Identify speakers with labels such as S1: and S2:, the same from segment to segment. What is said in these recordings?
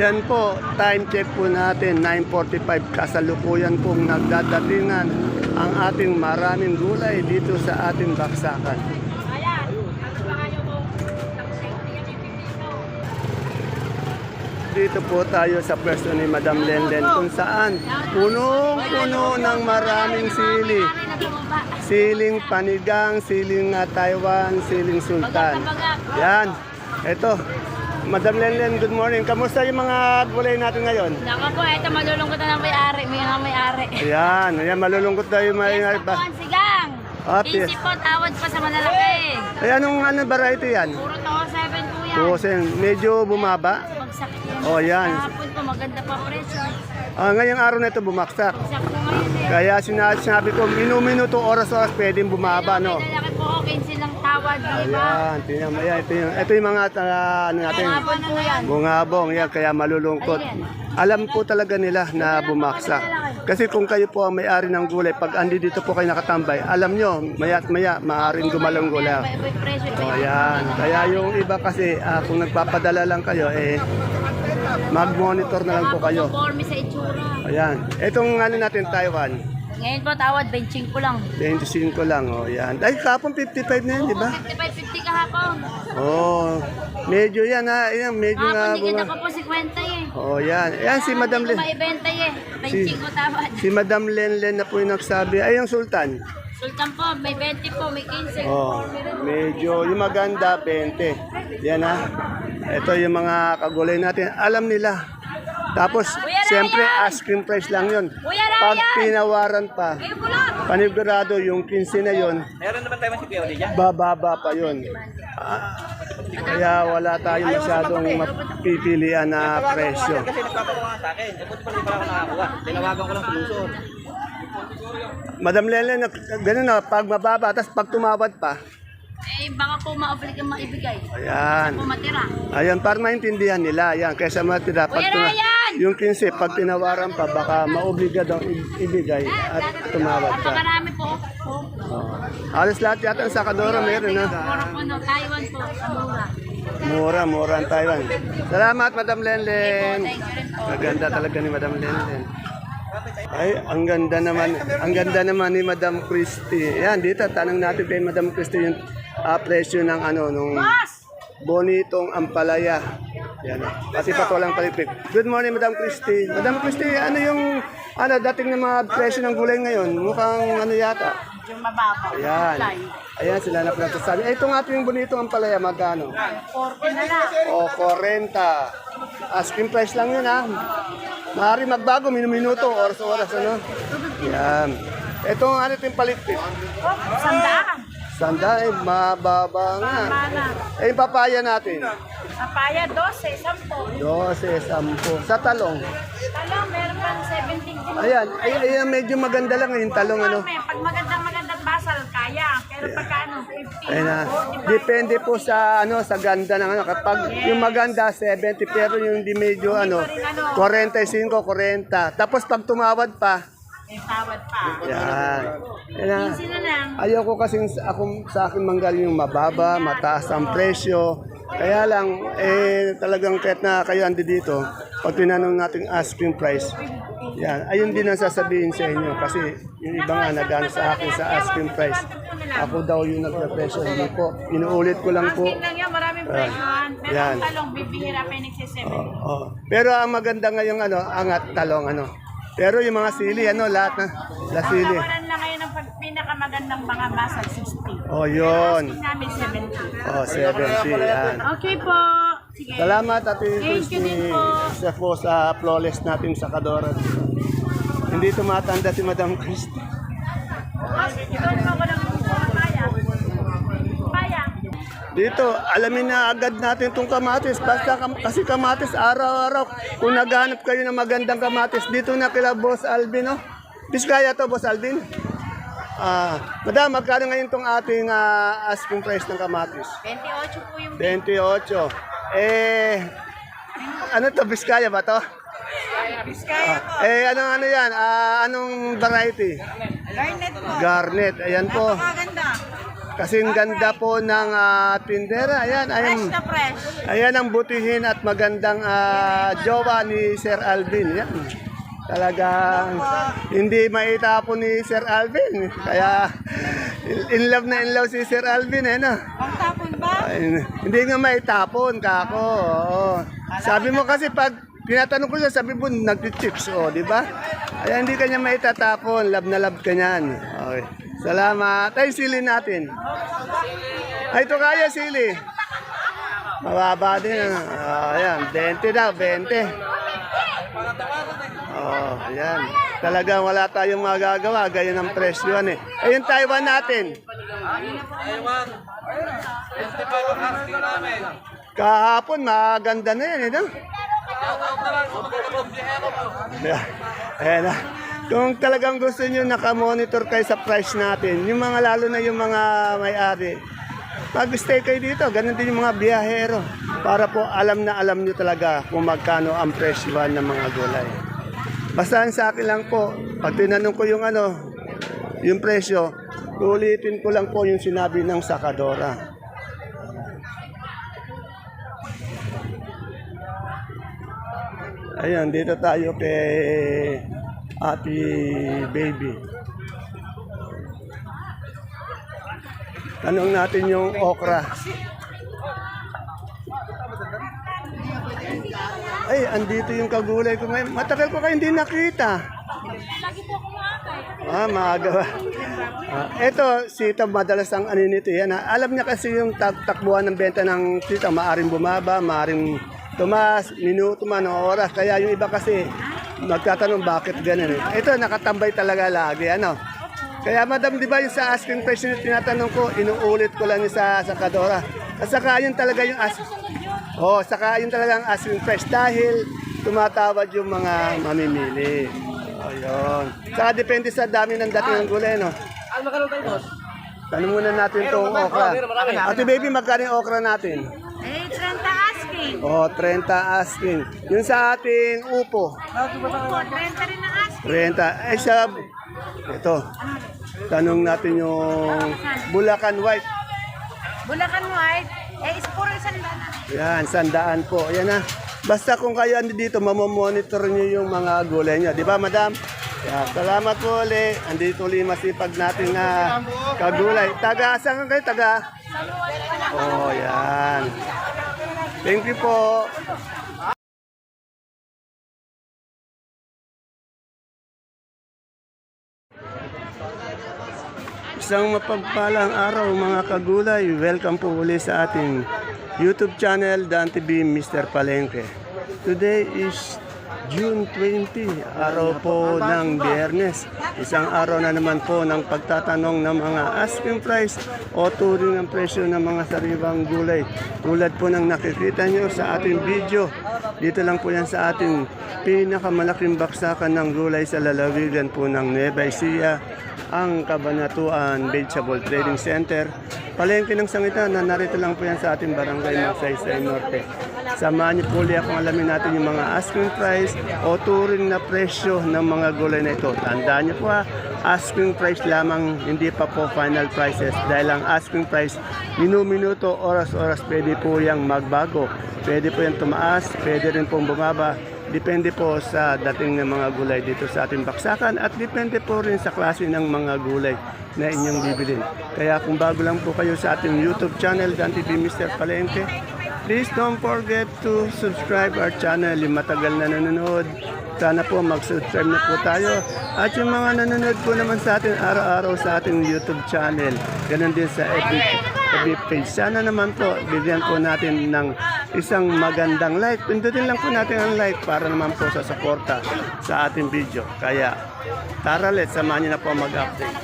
S1: Yan po, time check po natin, 9.45 kasalukuyan pong nagdadatingan ang ating maraming gulay dito sa ating baksakan. Dito po tayo sa pwesto ni Madam Lenlen kung saan punong-puno ng maraming sili. Siling panigang, siling Taiwan, siling sultan. Yan, eto. Madam Lenlen, good morning. Kamusta yung mga gulay natin ngayon?
S2: Naka po, ito malulungkot na ng may-ari. May nga may-ari.
S1: Ayan, ayan, malulungkot tayo may
S2: Yes, po, ang sigang.
S1: Ah,
S2: 15
S1: yes.
S2: po, tawad pa sa malalaki.
S1: Ay, anong ano variety yan?
S2: Puro to 7 po yan.
S1: Tusen, medyo bumaba.
S2: Bagsak yan.
S1: Oh, yan.
S2: Kahapon po, maganda pa presyo.
S1: Ah, ngayong araw na ito bumaksak.
S2: Bagsak po ngayon eh.
S1: Kaya sinabi, sinabi ko, minuminuto oras-oras pwedeng bumaba, no?
S2: May lalaki po ako, 15 lang tawad. Di ba?
S1: Ayan, tingnan mo yan. Ito yung, ito yung mga ah, ano natin.
S2: Kahapon po yan.
S1: Bungabong, yan, kaya malulungkot. Alam po talaga nila na bumaksak. Kasi kung kayo po ang may-ari ng gulay, pag andi dito po kayo nakatambay, alam nyo, maya't maya, maaaring gumalong gulay.
S2: May, may presyo.
S1: O yan. Kaya yung iba kasi, ah, kung nagpapadala lang kayo, eh, mag-monitor na lang po kayo. Ayan. Itong ano natin, Taiwan,
S2: Ngayon po, tawad 25 lang.
S1: 25 lang. O yan. Ay, kapon 55 na yan, di ba?
S2: 55-50 kahapon.
S1: Oh, medyo yan ha. Yan, medyo nga.
S2: Kahapon, hindi
S1: bunga.
S2: kita ko po 50 eh.
S1: Oh, yan. Yan si Madam
S2: Hindi ko
S1: Len.
S2: maibenta eh.
S1: Si-
S2: 25 tawad.
S1: Si Madam Lenlen na po yung nagsabi. Ay, yung Sultan.
S2: Sultan po, may 20 po, may 15.
S1: Oh, medyo yung maganda 20. Yan ha. Ito yung mga kagulay natin. Alam nila. Tapos, siyempre,
S2: Ryan!
S1: asking price lang yun. Pag
S2: Ryan!
S1: tinawaran pa, panigurado yung 15 na yun,
S3: Meron naman tayo Oli dyan.
S1: bababa pa yun. Ah, kaya wala tayong masyadong mapipilian na presyo.
S3: Kasi nagpapakuha sa akin. Eh, buti pa rin pala ako nakakuha. Tinawagan ko lang sa Luzon.
S1: Madam Lelen, ganun na, pag mababa, tapos pag tumawad pa,
S2: Eh, baka po ma-oblig ang maibigay.
S1: ayan.
S2: Po matira.
S1: Ayan, para maintindihan nila, ayan, kaysa matira, pag
S2: Kuya
S1: tuma-
S2: Ryan!
S1: yung 15, pag tinawaran pa, baka maobliga daw i- ibigay at tumawad ka.
S2: Napakarami po. po.
S1: Oh. Alas lahat yata sa Kadora meron na.
S2: Puro po no, Taiwan po, sa mura.
S1: Mura, mura ang Taiwan. Salamat, Madam Lenlen.
S2: Thank you rin po.
S1: Maganda talaga ni Madam Lenlen. Ay, ang ganda naman. Ang ganda naman ni Madam Christie. Yan, dito tanong natin kay Madam Christie yung ah, presyo ng ano nung bonitong ampalaya. Yan. Pati pa walang palipik. Good morning, Madam Christie. Madam Christie, ano yung ano dating ng mga presyo ng gulay ngayon? Mukhang ano yata.
S2: Yung mababa.
S1: Ayan. Ayan sila na pinagsasabi. Eh, itong ating bonitong ampalaya, magkano?
S2: 40 na lang.
S1: O, 40. Asking price lang yun, ha? Maaari magbago, minuminuto, oras-oras, ano? Yan. Ito ang ano yung palitpit.
S2: Sandaan.
S1: Sanda, eh, mababa nga. Eh, yung papaya natin.
S2: Papaya 12, 10.
S1: 12, 10. Sa talong.
S2: Talong, meron pang 17 kilo.
S1: Ayan, ay, ayan, medyo maganda lang yung talong, ano?
S2: Pag basal, kaya. Pero pagka ano, 50,
S1: Ayun na.
S2: 45.
S1: Depende po sa ano sa ganda ng ano. Kapag yung maganda 70 pero yung di medyo ano 45, 40. Tapos pag tumawad pa,
S2: May tawad pa.
S1: yan. Yan na.
S2: Sino lang?
S1: Ayoko kasing sa- akong sa akin manggaling yung mababa, mataas ang presyo. Kaya lang, eh, talagang kahit na kayo andi dito, pag tinanong natin asking price, yan, ayun din ang sasabihin sa inyo. Kasi yung iba nga nagano sa akin sa asking price. Ako daw yung nagpa-presyo, hindi po. Inuulit ko lang po.
S2: Asking lang yan, maraming presyon. Pero
S1: yan.
S2: ang talong, bibihira pa yung nagsisebe.
S1: Oo. Pero ang maganda ngayong ano, angat talong ano. Pero yung mga sili, ano, lahat na, la sili.
S2: Pinakamagandang mga basal, 60.
S1: Oh, yun.
S2: Asking namin 70.
S1: Oh, 70, yan.
S2: Okay po. Sige.
S1: Salamat Ate
S2: Thank you din po.
S1: sa po sa flawless natin sa Kadora. Hindi tumatanda si Madam Christy. Dito, alamin na agad natin itong kamatis. Basta kam- kasi kamatis, araw-araw. Kung naghanap kayo ng magandang kamatis, dito na kila Boss Alvin, no? Biskaya to, Boss Alvin? Ah, madam, magkano ngayon itong ating ah, asking price ng kamatis?
S2: 28 po yung
S1: 28. Eh, ano to, Biskaya ba to?
S2: Biskaya po.
S1: Eh, ano ano yan? Ah, anong variety?
S2: Garnet po.
S1: Garnet. Ayan po.
S2: Maganda.
S1: Kasing ganda po ng ah, tindera. Ayan, ayan.
S2: Fresh na fresh.
S1: Ayan ang butihin at magandang ah, jowa ni Sir Alvin. Yan. Talagang hindi maitapon ni Sir Alvin. Kaya in love na in love si Sir Alvin eh, no?
S2: Pagtapon ba?
S1: Ay, hindi nga maitapon kako. Oo. Sabi mo kasi pag tinatanong ko siya, sabi mo nagtichips, oh, di ba? Ay, hindi kanya maitatapon. Love na love ka niyan. Okay. Salamat. Ay, sili natin. Ay, ito kaya sili. Mababa din. ah. ayan, 20 daw, 20. Oh, ayan. Talagang wala tayong magagawa. Ganyan ang presyo eh. Eh, yung Taiwan natin. Kahapon, maganda na yan, eh, no? Ayan na. Kung talagang gusto nyo nakamonitor kayo sa price natin, yung mga lalo na yung mga may-ari, pag-stay kayo dito, ganun din yung mga biyahero. Para po alam na alam nyo talaga kung magkano ang presyohan ng mga gulay. Basta ang sa akin lang po, pag tinanong ko yung ano, yung presyo, ulitin ko lang po yung sinabi ng sakadora. Ayan, dito tayo kay Ate Baby. Tanong natin yung okra. Ay, andito yung kagulay ko ngayon. Matagal ko kayo hindi nakita.
S2: Lagi po kumakay.
S1: Ah, maaga ba? Ah, ito, sita madalas ang ano nito yan. ha? Alam niya kasi yung tak takbuhan ng benta ng sita, maaring bumaba, maaring tumas, minuto man o oras. Kaya yung iba kasi magtatanong bakit ganun. eh. Ito, nakatambay talaga lagi. Ano? Kaya madam, di ba yung sa asking price na tinatanong ko, inuulit ko lang yung sa sakadora. At saka yun talaga yung asking Oh, saka yun talaga ang asking price dahil tumatawad yung mga mamimili. Oh, yun. Saka depende sa dami ng dating ng gulay, no?
S3: Ano magkano tayo, boss?
S1: Tanong muna natin itong okra. Ate baby, magkano yung okra natin?
S2: Eh, 30 asking.
S1: Oh, 30 asking. Yung sa ating upo,
S2: Opo, 30 rin ang asking.
S1: 30. Eh, sa... Ito. Tanong natin yung Bulacan White.
S2: Bulacan White. Eh, is puro isang dana.
S1: Yan, sandaan po. Yan na. Basta kung kayo andi dito, mamomonitor nyo yung mga gulay nyo. Di ba, madam? Yeah, salamat po ulit. Andito ulit masipag natin na kagulay. Taga, saan ka kayo? Taga? Oh, yan. Thank you po. Isang mapagpalang araw mga kagulay. Welcome po uli sa ating YouTube channel Dan TV Mr. Palengke. Today is June 20, araw po ng biyernes. Isang araw na naman po ng pagtatanong ng mga asking price o turing ng presyo ng mga sariwang gulay. Tulad po ng nakikita nyo sa ating video. Dito lang po yan sa ating pinakamalaking baksakan ng gulay sa lalawigan po ng Nueva Ecija ang Kabanatuan Vegetable Trading Center. Palengke ng sangitan na narito lang po yan sa ating barangay Magsaysay Norte. Samahan niyo po ulit akong alamin natin yung mga asking price o turing na presyo ng mga gulay na ito. Tandaan niyo po ha, asking price lamang, hindi pa po final prices. Dahil ang asking price, minu-minuto, oras-oras, pwede po yung magbago. Pwede po yung tumaas, pwede rin pong bumaba. Depende po sa dating ng mga gulay dito sa ating baksakan at depende po rin sa klase ng mga gulay na inyong bibilin. Kaya kung bago lang po kayo sa ating YouTube channel, Dan TV Mr. Palengke, please don't forget to subscribe our channel. Yung matagal na nanonood, sana po mag-subscribe na po tayo. At yung mga nanonood po naman sa atin araw-araw sa ating YouTube channel, ganun din sa FB, FB page. Sana naman po, bigyan po natin ng isang magandang like. Pindutin lang po natin ang like para naman po sa suporta sa ating video. Kaya, tara let's, samahan niyo na po mag-update.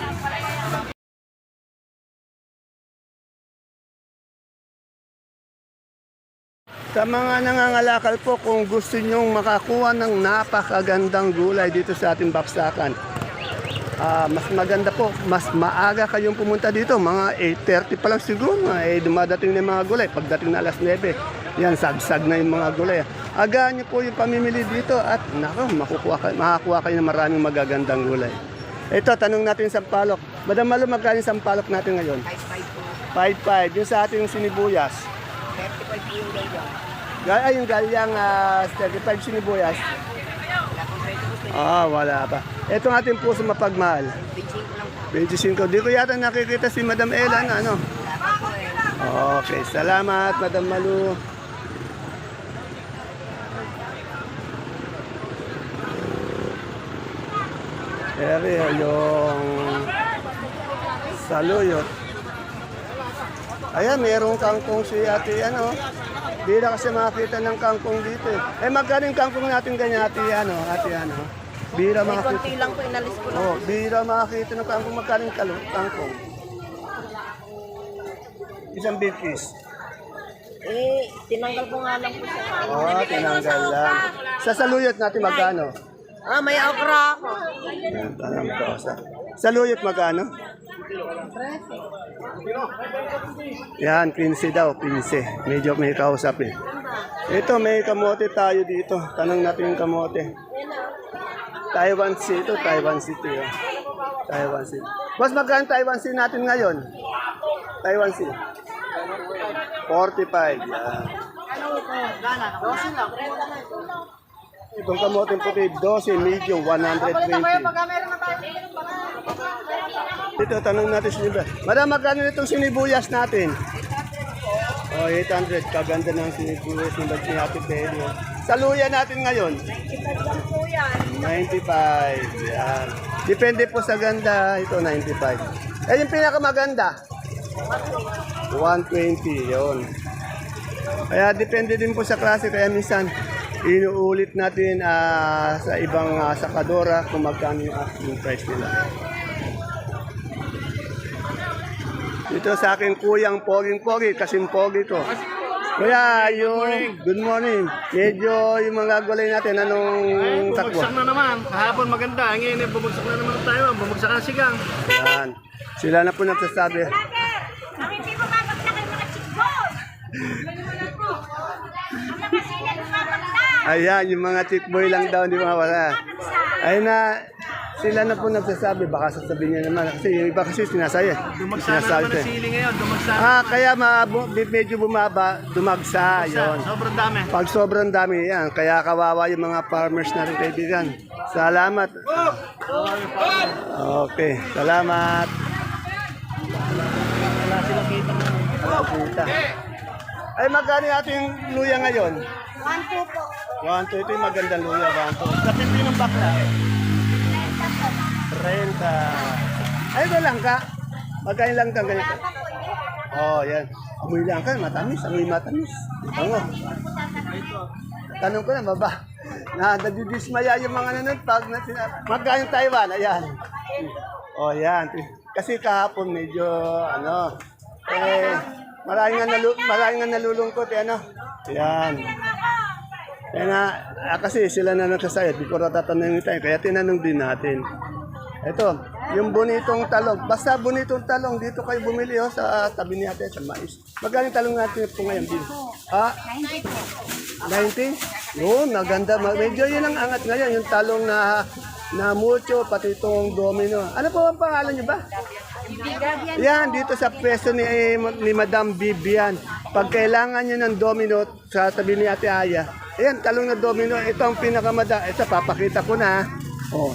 S1: Sa mga nangangalakal po, kung gusto nyong makakuha ng napakagandang gulay dito sa ating baksakan, ah, mas maganda po, mas maaga kayong pumunta dito, mga 8.30 pa lang siguro, eh, dumadating na mga gulay. Pagdating na alas 9, yan, sagsag na yung mga gulay. Agahan niyo po yung pamimili dito at nako, makukuha kayo, makakuha kayo ng maraming magagandang gulay. Ito, tanong natin sa palok, Madam Malo, magkano yung sampalok natin ngayon? 5-5 Yung sa ating sinibuyas? 35 po yung galyang. Ay, yung galyang ah, 35 sinibuyas. Ah, wala pa. Ito ang ating puso mapagmahal. 25 Di ko yata nakikita si Madam Ella na ano. Okay, salamat Madam Malu. Ere, yung saluyot. Ayan, mayroong kangkong si ate, ano. Di na kasi makakita ng kangkong dito eh. Eh, magkano yung kangkong natin ganyan, ate, ano, ate, ano. Bira makakita.
S2: Konti lang po inalis ko.
S1: Oh, bira makakita ng kangkong, magkano yung kalo- kangkong? Isang big piece.
S2: Eh, tinanggal ko nga lang po siya.
S1: Oh, tinanggal lang. Sa saluyot natin magkano?
S2: Ah, may okra ako.
S1: Ayan, tanong ko. Sa, saluyot magkano? Yan, 15 daw, 15. Medyo may kausap eh. Ito, may kamote tayo dito. Tanong natin yung kamote. Taiwan Sea ito, Taiwan City. Oh. Taiwan Sea. Boss, magkano Taiwan Sea natin ngayon? Taiwan Sea. 45. Yan. Itong kamote puti, 12, medium, 120. Dito, tanong natin si Nibas. Madam, magkano itong sinibuyas natin? Oh, 800. Kaganda ng sinibuyas ng bag ni Ate Peli. oh. Sa luya natin ngayon? 95. Yan. Depende po sa ganda. Ito, 95. Eh, yung pinakamaganda? 120. Yun. Kaya depende din po sa klase. Kaya minsan, inuulit natin ah, sa ibang ah, sakadora kung magkano yung asking price nila. Dito sa akin kuyang poging-pogi, kasing pogi ko. Kaya yung, good morning. Medyo yung mga gulay natin, anong takbo?
S3: Bumagsak na naman. Kahapon maganda. Ngayon eh, bumagsak na naman tayo. Bumagsak ang sigang.
S1: Yan. Sila na po nagsasabi.
S2: Ang hindi mo mabagsak ang mga chikbon. Ang mga sila lumabagsak.
S1: Ayan, yung mga chick boy lang daw, hindi mawala. Ayun na, sila na po nagsasabi, baka sasabihin niya naman. Kasi yung iba kasi sinasaya.
S3: Na
S1: Sinasabi
S3: naman ang sili ngayon. Bumagsak.
S1: Ah, kaya mabu- medyo bumaba, dumagsa, yon.
S3: Sobrang dami.
S1: Pag sobrang dami yan, kaya kawawa yung mga farmers natin kaibigan. Salamat. Okay, salamat.
S3: Wala silang kita.
S1: Ay, magkano yung ating luya ngayon?
S2: Two po.
S1: Two, ito yung magandang luya. Sa pipi ng bakla? 30. Ay, ito lang ka. Magkano lang kang ganito? Oh, yan. Amoy lang ka, matamis. Amoy matamis. Bango. Tanong ko na, baba. Na, nadidismaya yung mga nanonood pag na, magkano Taiwan? Ayan. Oh, yan. Kasi kahapon medyo, ano, eh, maraming nga, nalu maraming nga nalulungkot, eh, ano. Yan. Kaya nga, ah, kasi sila na nagsasayo, di ko ratatanungin tayo, kaya tinanong din natin. Ito, yung bonitong talong. Basta bonitong talong, dito kayo bumili oh, sa tabi ni ate, sa mais. Magkano yung talong natin po ngayon, Bin? Ah,
S2: 90 po.
S1: 90? Yun, maganda. Ma- Medyo yun ang angat ngayon, yung talong na na mucho, pati itong domino. Ano po ang pangalan niyo ba? Yan, dito sa pwesto ni, ni Madam Bibian. Pag kailangan niyo ng domino sa tabi ni Ate Aya, ayan, talong na domino. Ito ang pinakamada. Ito, papakita ko na. Oh.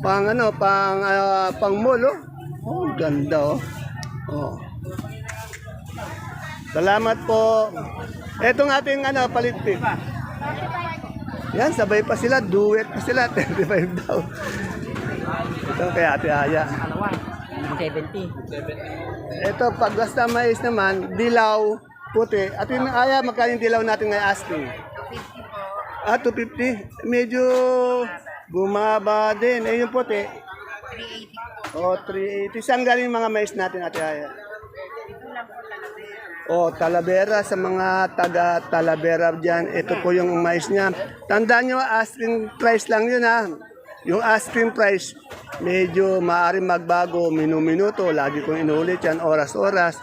S1: Pang ano, pang, ah, pang mall, oh. Oh, ganda, oh. Oh. Salamat po. Etong ating ano, palitpik. Yan, sabay pa sila, duet pa sila, 35 daw. Ito kay Ate Aya.
S3: 70.
S1: Ito, pag basta mais naman, dilaw, puti. At yung Aya, magkano yung dilaw natin ngayon asking? 250 po. Ah, 250. Medyo bumaba din. Eh, yung puti? 380 po. Oh, 380. Saan galing mga mais natin, Ate Aya? O, Talavera, sa mga taga Talavera dyan, ito po yung mais niya. Tandaan nyo, asking price lang yun ha. Yung asking price, medyo maaaring magbago, minu-minuto, lagi kong inulit yan, oras-oras.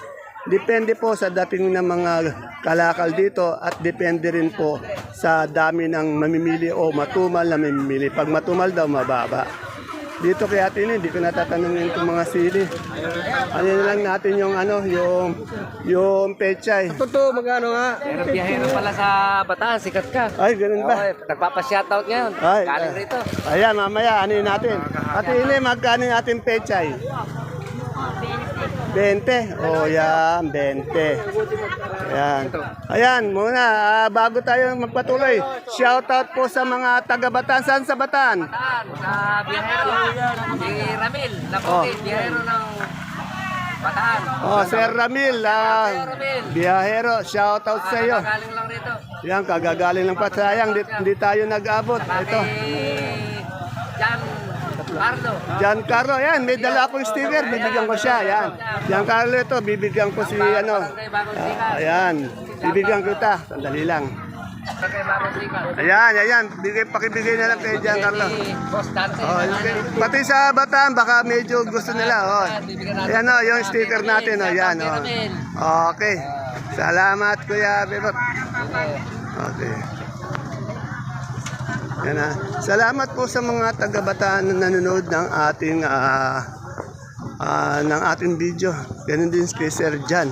S1: Depende po sa dating ng mga kalakal dito at depende rin po sa dami ng mamimili o matumal na mamimili. Pag matumal daw, mababa. dito kay Ate Ini, hindi ko natatanungin itong mga sili. Ano na lang natin yung ano, yung yung pechay.
S3: Totoo, magkano nga? Pero biyahero pala sa Bataan, sikat ka.
S1: Ay, ganun ba?
S3: Okay, nagpapa-shoutout ngayon.
S1: Ay,
S3: Galing
S1: ay.
S3: rito.
S1: Ayan, mamaya, ano yun natin? Ate Ini, magkano yung ating pechay? 20. Oh, yan, 20. Ayan. Ayan, muna, ah, bago tayo magpatuloy, shoutout po sa mga taga Bataan. Saan sa? Bataan,
S3: sa biyahero. Si Ramil,
S1: Oh.
S3: Laputi, biyahero ng Bataan.
S1: Oh, Sir Ramil, ah, biyahero, shoutout sa iyo.
S3: Galing lang rito.
S1: Yan, kagagaling lang pa. Sayang, di, di tayo nag-abot. Ito.
S3: Jan Carlo.
S1: Giancarlo, yan, may dala akong sticker, bibigyan ko siya, yan. Giancarlo ito, bibigyan ko si, ano, ah, ayan, bibigyan kita, sandali lang. Ayan, ayan, bigay, pakibigay na lang kay Giancarlo.
S3: Boss Dante.
S1: Oh, okay. Pati sa Bataan, baka medyo gusto nila, oh. Ayan, oh, yung sticker natin, oh, yan, oh. Okay, salamat, Kuya Bebot. Okay. Yan na. Salamat po sa mga taga-bataan na nanonood ng ating ah, ah, ng ating video. Ganun din kay Sir Jan.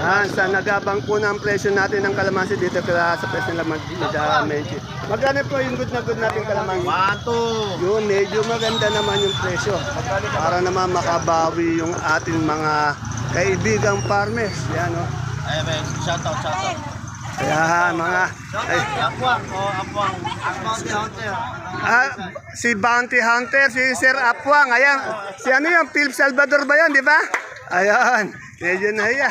S1: Ah, sa nagabang po ng presyo natin ng kalamansi dito kaya sa presyo ng medyo. Magkano po yung good na good natin kalamansi? Yun, medyo maganda naman yung presyo. Para naman makabawi yung ating mga kaibigang farmers. Yan, oh.
S4: Ay, shout out, shout out.
S1: Kaya mga ay,
S4: Apuang, oh, apuang. Apuang
S1: ah, si Bounty Hunter, si Sir Apwang, ayan. Si ano yung Philip Salvador ba yan, di ba? Ayan, medyo nahiya.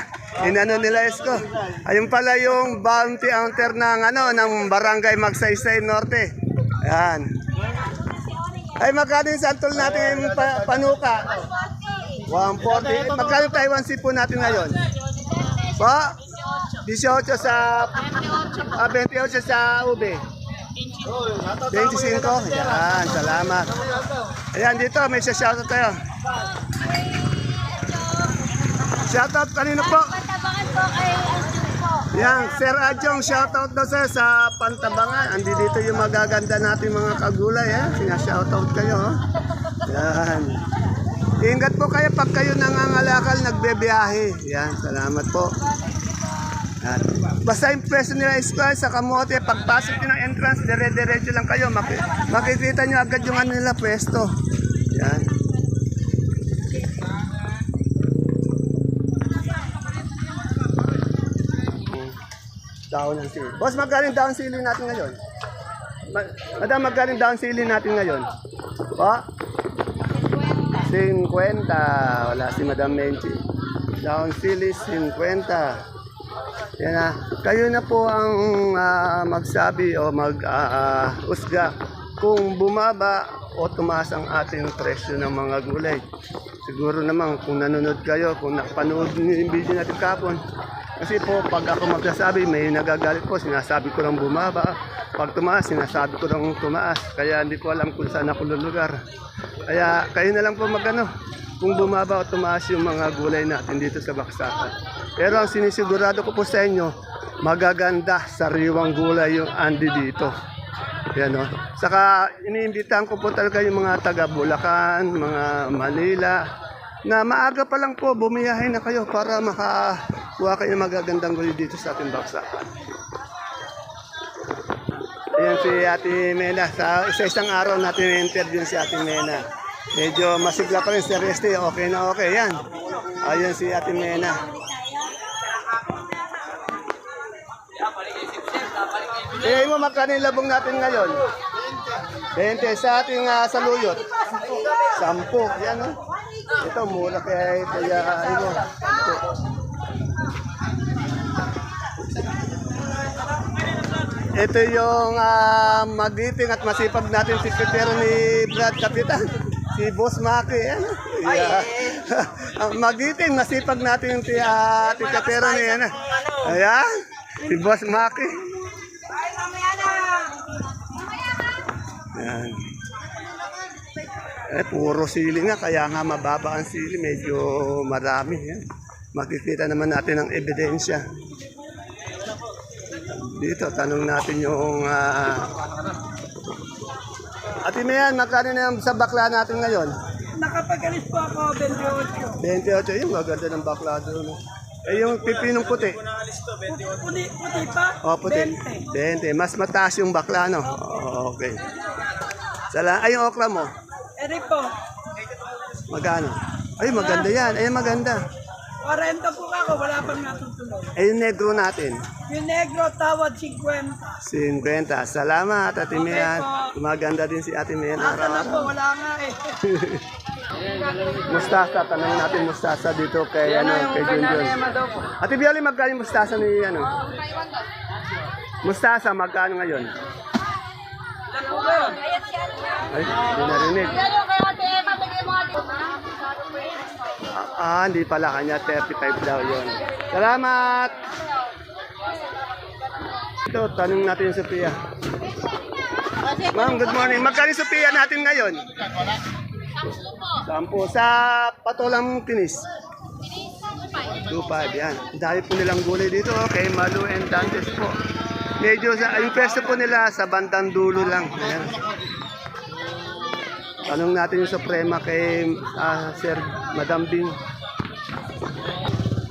S1: Inano nila Esko. Ayun pala yung Bounty Hunter ng ano ng Barangay Magsaysay Norte. Ayan. Ay, magkano yung santol natin yung pa- panuka? 140. Magkano Taiwan si po natin ngayon? Pa? 18 sa ah, 28 sa ube. 25. Yan, salamat. Ayan, dito may shoutout tayo. Shoutout kanino po?
S2: Patabangan po kay Anjun po.
S1: Yan, Sir Adjong, shoutout daw sir sa Pantabangan. Andi dito yung magaganda natin mga kagulay. Eh. Sina-shoutout kayo. Oh. Yan. Ingat po kayo pag kayo nangangalakal, nagbebiyahe. Yan, salamat po. Basta yung presyo nila is sa kamote, pagpasok nyo ng entrance, dire-diretso lang kayo. Maki- makikita nyo agad yung ano nila pwesto. Yan. Daon ng sili. Boss, magkaling daon sili natin ngayon? Ma- Madam, magkaling daon sili natin ngayon? Pa? 50. Wala si Madam Menchi. Daon sili, 50. Yan na. Kayo na po ang ah, magsabi o mag-usga kung bumaba o tumaas ang ating presyo ng mga gulay. Siguro naman kung nanonood kayo, kung nakapanood yung video natin kapon, kasi po, pag ako magsasabi, may nagagalit po, sinasabi ko lang bumaba. Pag tumaas, sinasabi ko lang tumaas. Kaya hindi ko alam kung saan ako lulugar. Kaya kayo na lang po magano kung bumaba o tumaas yung mga gulay natin dito sa Baksakan. Pero ang sinisigurado ko po sa inyo, magaganda sariwang gulay yung andi dito. Yan o. Saka iniimbitahan ko po talaga yung mga taga Bulacan, mga Manila, na maaga pa lang po, bumiyahin na kayo para makakuha kayo ng magagandang gulay dito sa ating baksakan. Ayan si Ate Mena. Sa isa-isang araw natin interview si Ate Mena. Medyo masigla pa rin si Reste. Okay na okay. Yan. Ayan si Ate Mena. Eh, mo magkano yung labong natin ngayon? 20 sa ating uh, saluyot. Sampo. Yan o. Ito, mura kaya kaya ano. Sampo. Ito yung ah, magiting at masipag natin sekretero ni Brad Kapitan. Si Boss Maki. Yan. Yeah. Ang magiting, masipag natin yung ti- ah, sekretero ni ano. Ayan. Si Boss Maki. Yan. Eh, puro sili nga, kaya nga mababa ang sili, medyo marami. Yan. Makikita naman natin ang ebidensya. Dito, tanong natin yung... ah Ate Mayan, magkano na yung sa bakla natin ngayon?
S2: Nakapagalis po ako, 28.
S1: 28, yung maganda ng bakla doon. Eh, yung pipinong puti.
S2: Puti, puti pa?
S1: O, puti. 20. Mas mataas yung bakla, no? Oo, okay. Sala, ay, yung okra mo.
S2: Eri po,
S1: Magkano? Ay, maganda yan. Ay, maganda.
S2: 40 po ako, wala pang natutunan.
S1: Ay, yung negro natin.
S2: Yung negro, tawad 50.
S1: 50. Salamat, Ate Mian.
S2: po.
S1: Maganda din si Ate Mian.
S2: Asa na po, wala nga eh.
S1: Mustasa, tanongin natin mustasa dito kay ano, kay Junjun. Ate Bioli, magkano yung mustasa ni ano? Mustasa, magkano ngayon? Ay, hindi narinig. Ah, ah, hindi pala kanya, 35 daw yon. Salamat! Ito, tanong natin yung Sophia. Ma'am, good morning. Magkano yung Sophia natin ngayon? Sampo. Sa patolang tinis? 2.5 yan. Dahil po nilang gulay dito, oh, kay Malu and Dantes po. Medyo sa, yung pwesto po nila sa bandang dulo lang. Ayan. Tanong natin yung Suprema kay ah, Sir Madam Bing.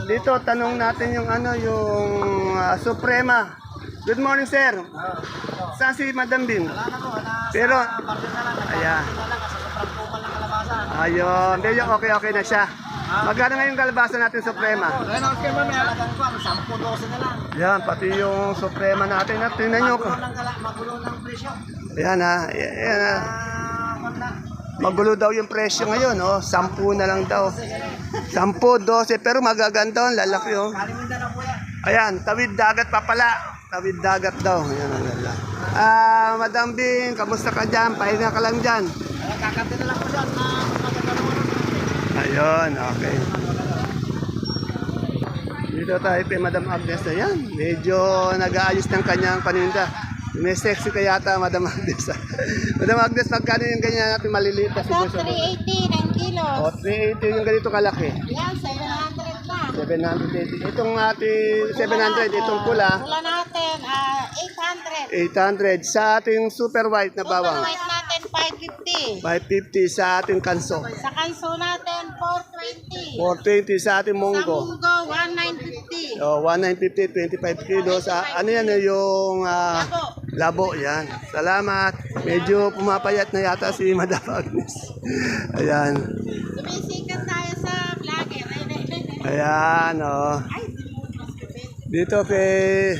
S1: Dito, tanong natin yung ano, yung ah, Suprema. Good morning, sir. Saan si Madam Bing? Pero, ayan. Ayun, medyo okay-okay na siya. Magkano ngayon kalabasa natin Suprema?
S4: Ayun ang kaya mamaya. Talagang ko, 10-12 na lang.
S1: Yan, pati yung Suprema natin. At tingnan nyo.
S4: Magulo ng, kala- magulo ng presyo.
S1: Yan ha. Yan ha. Magulo daw yung presyo ngayon. Oh. Sampu na lang daw. Sampu, 12. Pero magaganda. Ang lalaki. Oh. Ayan, tawid dagat pa pala. Tawid dagat daw. Ayan ang ganda. Ah, Madam Bing, kamusta ka dyan? Pahinga ka lang dyan.
S4: Kakante na lang dyan magkakaroon.
S1: Ayun, okay. Dito tayo kay Madam Agnes. Ayan, medyo nag-aayos ng kanyang paninda. May sexy ka yata, Madam Agnes. Madam Agnes, magkano yung ganyan natin maliliit na siguro sa
S5: 380 ng kilos.
S1: O, 380 yung ganito kalaki.
S5: Yan, 700 na.
S1: 780. Itong ating 700, itong pula,
S5: Pula natin, ah, 800.
S1: 800. Sa ating super white na
S5: Super
S1: bawang,
S5: white natin, 550.
S1: 550. Sa ating kanso,
S5: Sa kanso natin, 420.
S1: 420. Sa ating
S5: Sa
S1: munggo,
S5: munggo, 1950.
S1: Oh, 1950, 25 kilos. Ah, ano yan eh, yung ah, labo. Yan. Salamat. Medyo pumapayat na yata si Madam Agnes. Ayan.
S5: Sumisikat tayo sa vlogger.
S1: Ayan, oh. Dito kay...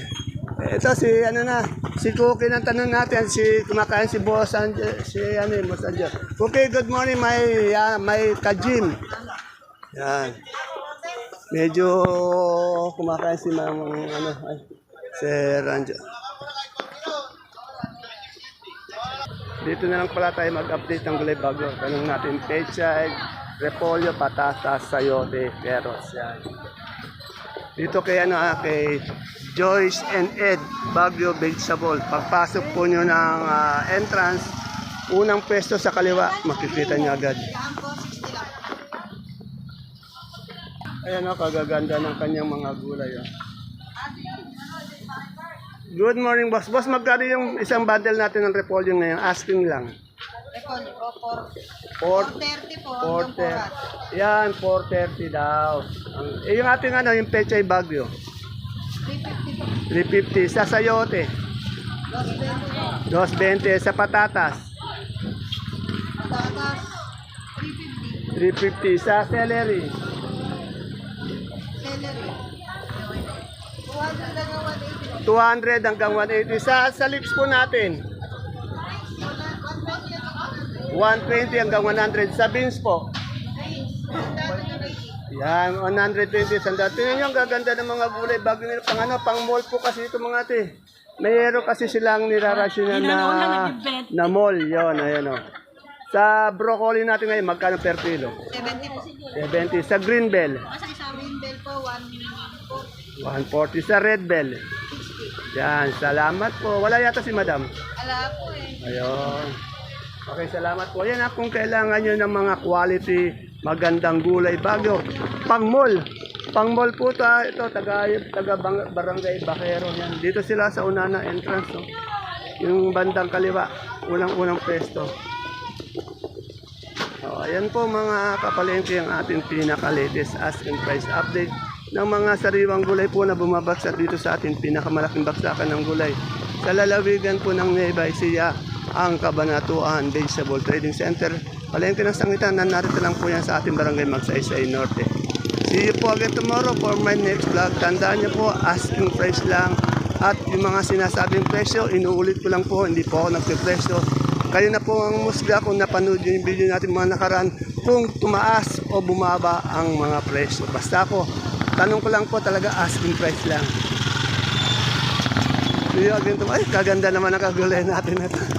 S1: Ito si ano na, si Cookie ng tanong natin, si kumakain si Boss Anjo, si ano eh, Boss Anjo. Cookie, good morning, may, uh, may kajim. Yan. Medyo kumakain si Ma'am ano, ay, si Ranjo. Dito na lang pala tayo mag-update ng gulay bago. Tanong natin pechay, repolyo, patatas, sayote, keros. Yan. Dito kay ano ah, kay Joyce and Ed Bagyo Vegetable. Pagpasok po nyo ng ah, entrance, unang pwesto sa kaliwa, makikita nyo agad. Ayan o, kagaganda ng kanyang mga gulay. Oh. Good morning, boss. Boss, magkano yung isang bundle natin ng repolyo ngayon? Asking lang.
S5: Repolyo po,
S1: Four-
S5: 430 po.
S1: 430. Yan, 430 daw. Eh, yung ating ano, yung pechay bagyo.
S5: 350 po.
S1: 350 sa sayote. 220 sa patatas.
S5: Tatas,
S1: 350 sa celery.
S5: 350. Celery. 200 lang ang 180.
S1: 200 hanggang 180 sa sa lips po natin. 120 hanggang 100 sa beans po. Yan, 120 sandal. Tingnan nyo, ang gaganda ng mga gulay bago nila pang ano, pang mall po kasi ito mga ate. Mayroon kasi silang nirarasyonan na, na mall. Yon, ayan o. Sa broccoli natin ngayon, magkano per kilo?
S5: 70 po.
S1: 70. Sa green bell,
S5: Sa isang ring bell po, 140.
S1: 140. Sa red bell, yan, salamat po. Wala yata si madam.
S5: Ala po eh.
S1: Ayun. Okay, salamat po. Yan ha, kung kailangan nyo ng mga quality, magandang gulay bago. Pang mall. pang mall po to, ah. ito, taga, taga bang, barangay Bakero yan. Dito sila sa una na entrance, no? yung bandang kaliwa, unang-unang pwesto. So, ayan po mga kapalengke ang ating pinaka-latest asking price update ng mga sariwang gulay po na bumabagsak dito sa ating pinakamalaking baksakan ng gulay. Sa lalawigan po ng Nueva Ecija, ang Kabanatuan Vegetable Trading Center. Palengke ng sangitan na narito lang po yan sa ating barangay Magsaysay Norte. See you po again tomorrow for my next vlog. Tandaan niyo po, asking price lang. At yung mga sinasabing presyo, inuulit ko lang po, hindi po ako nagpipresyo. Kayo na po ang musga kung napanood yung video natin mga nakaraan kung tumaas o bumaba ang mga presyo. Basta ako, tanong ko lang po talaga asking price lang. Again tomorrow. Ay, kaganda naman ang kagulay natin ito.